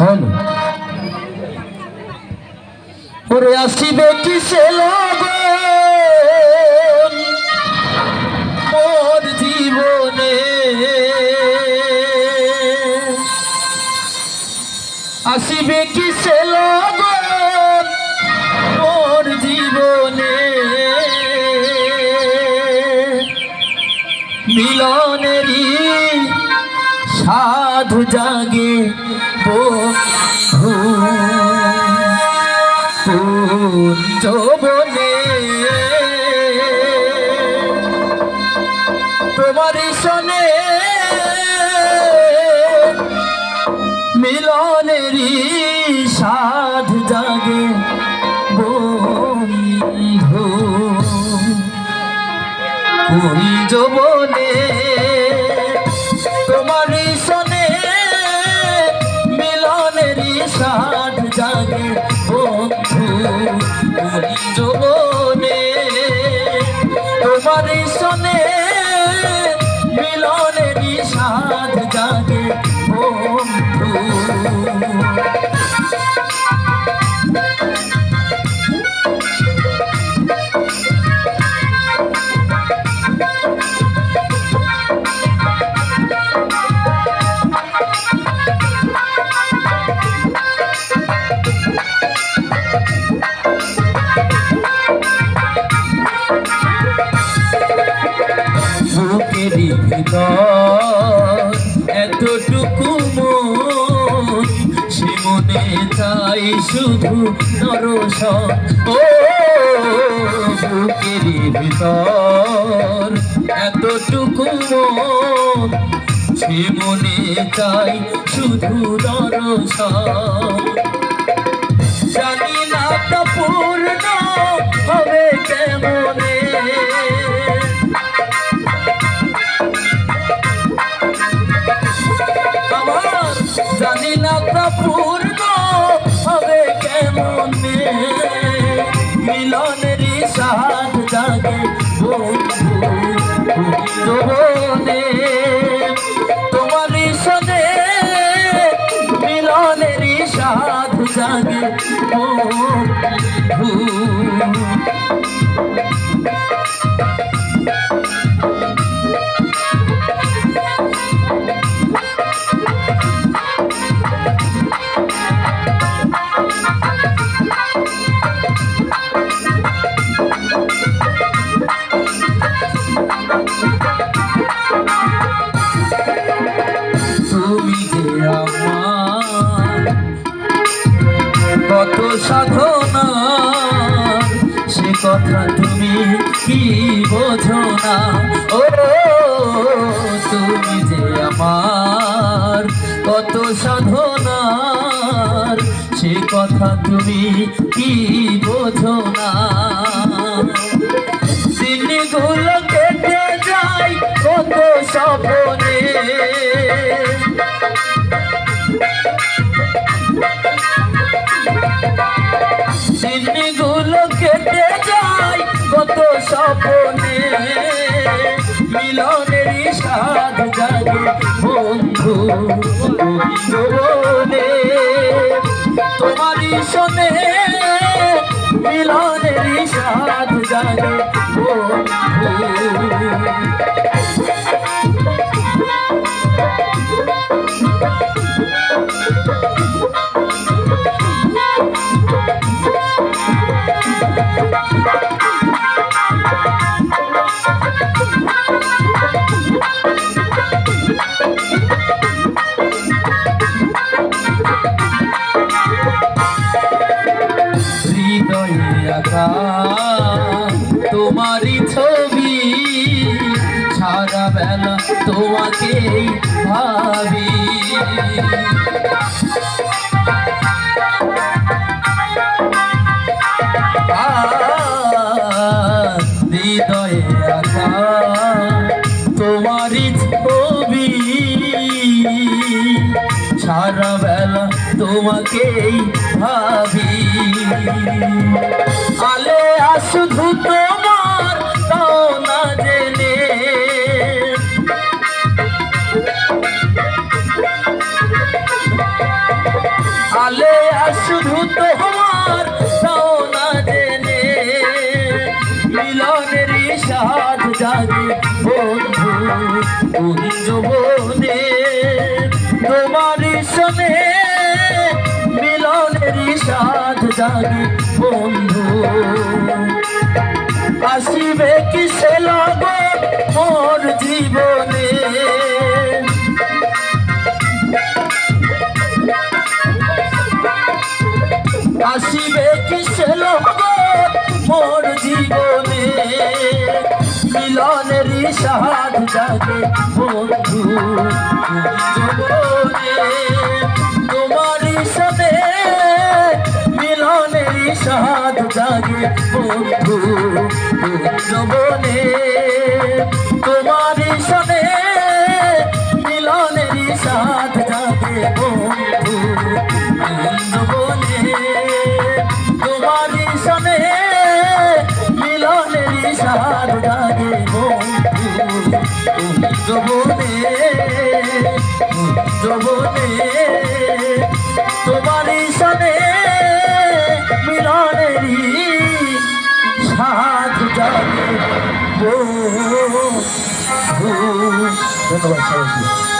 হলো ওরে আসিবে কিসে মোর জীবনে। আসিবে কিসে মোর জীবনে। মিলনেরই সাধু জাগে কুঞ্জবনে তোমার সনে মিলনেরই সাধ জাগে বন্ধু। কুঞ্জবনে মিলনেরই সাধ ভিতর এতটুকু মন সে মনে চাই শুধু নরস। ও বুকেরই ভিতর এতটুকু মন সে মনে চাই শুধু নরস। জানি না তা পূর্ণ হবে কেমনে মিলনেরই সাথ জাগে বন্ধু যৌবনে তোমারই সনে মিলনেরই সাথ জাগে বন্ধু সে কথা তুমি কি বোঝো না? দিনগুলো কেটে যায় কত স্বপনে। দিনগুলো কেটে যায় কত স্বপনে। মিলনেরই সাধ বন্ধু তোমারই শোনে মিলনের সাধ জাগে বন্ধু তোমারই ছবি সারা বেলা তোমাকেই ভাবি। তোমাকেই ভাবি। আলে শুধু তোমার তাও না জেনে। তোমার তাও না জেনে। মিলনেরই সাথ জাগে বন্ধু কুঞ্জ সাথ বন্ধু। আসিবে কিসে লাগে মোর জীবনে? আসিবে কিসে লাগে মোর জীবনে? মিলনেরই সাধ জাগে বন্ধু জীবনে। সাধ জাগে বন্ধু জীবনে তোমারই সাথে মিলনেরই সাধ জাগে বন্ধু জীবনে তোমারই সাথে মিলনেরই সাধ জাগে বন্ধু জীবনে ধন্যবাদ সবাইকে।